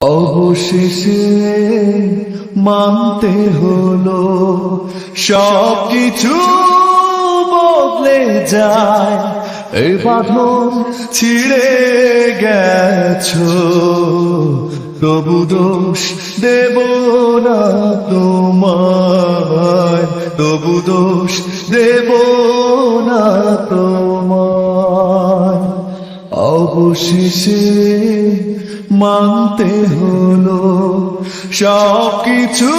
অবশেষে মানতে হলো সব কিছু বদলে যায়। এই বাঁধন ছিঁড়ে গেছো, তবু দোষ দেব না তোমায়। তবু দোষ দেব না তোমায়। অবশেষে মানতে হলো। সব কিছু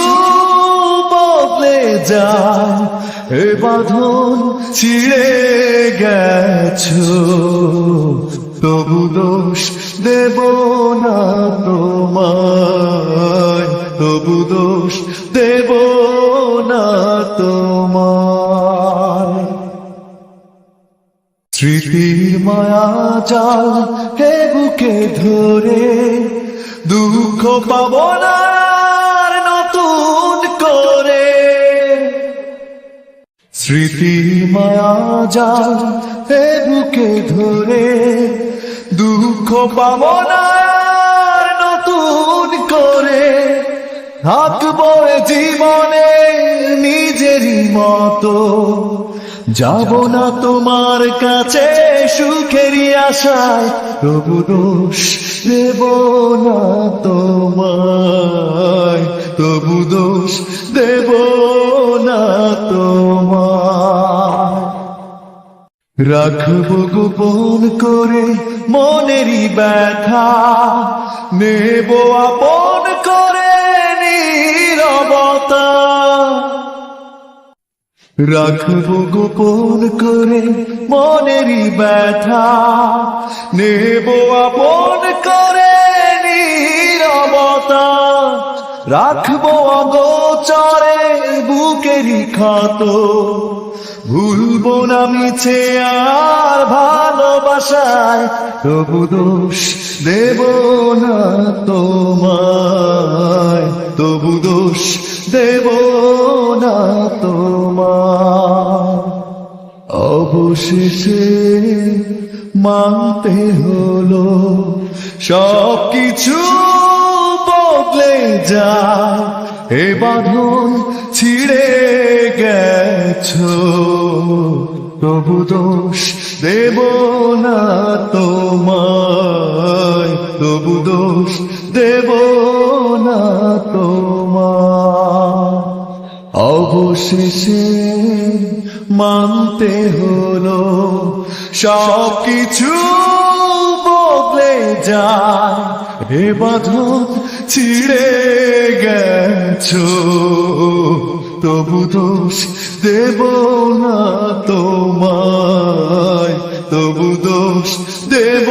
বদলে যায়। হে বাঁধন ছিঁড়ে গেছ। তবু দোষ দেব না তোমায়। তবু দোষ স্মৃতির মায়া জাল হে বুকে ধরে, দুঃখ পাব না নতুন করে। স্মৃতির মায়া জাল হে বুকে ধরে, দুঃখ পাব না নতুন করে। থাকব জীবনে নিজেরই মতো যাব না তোমার কাছে সুখেরই আশায় তবু দোষ দেব না তোমায় তবু দোষ দেব না তোমায়। রাখব গোপন করে মনেরই ব্যথা, নেব আপন করে নীরবতা। রাখব গোপন করে মনেরই ব্যথা। নেব আপন করে নীরবতা। রাখব অগোচরে বুকেরই ক্ষত। ভুলবো না মিছে আর ভালোবাসায়। তবু দোষ দেব না তোমায়। তবু দোষ দেব না তোমায়। অবশেষে মানতে হলো সব কিছু বদলে যায় এ বাঁধন ছিঁড়ে গেছো, তবু দোষ দেব না তোমায়, তবু দোষ দেব না তোমায়। অবশেষে মানতে হলো। সব কিছু বদলে যায়। এ বাঁধন ছিঁড়ে গেছো। তবু দোষ দেব না তোমায়। তবু দোষ দেব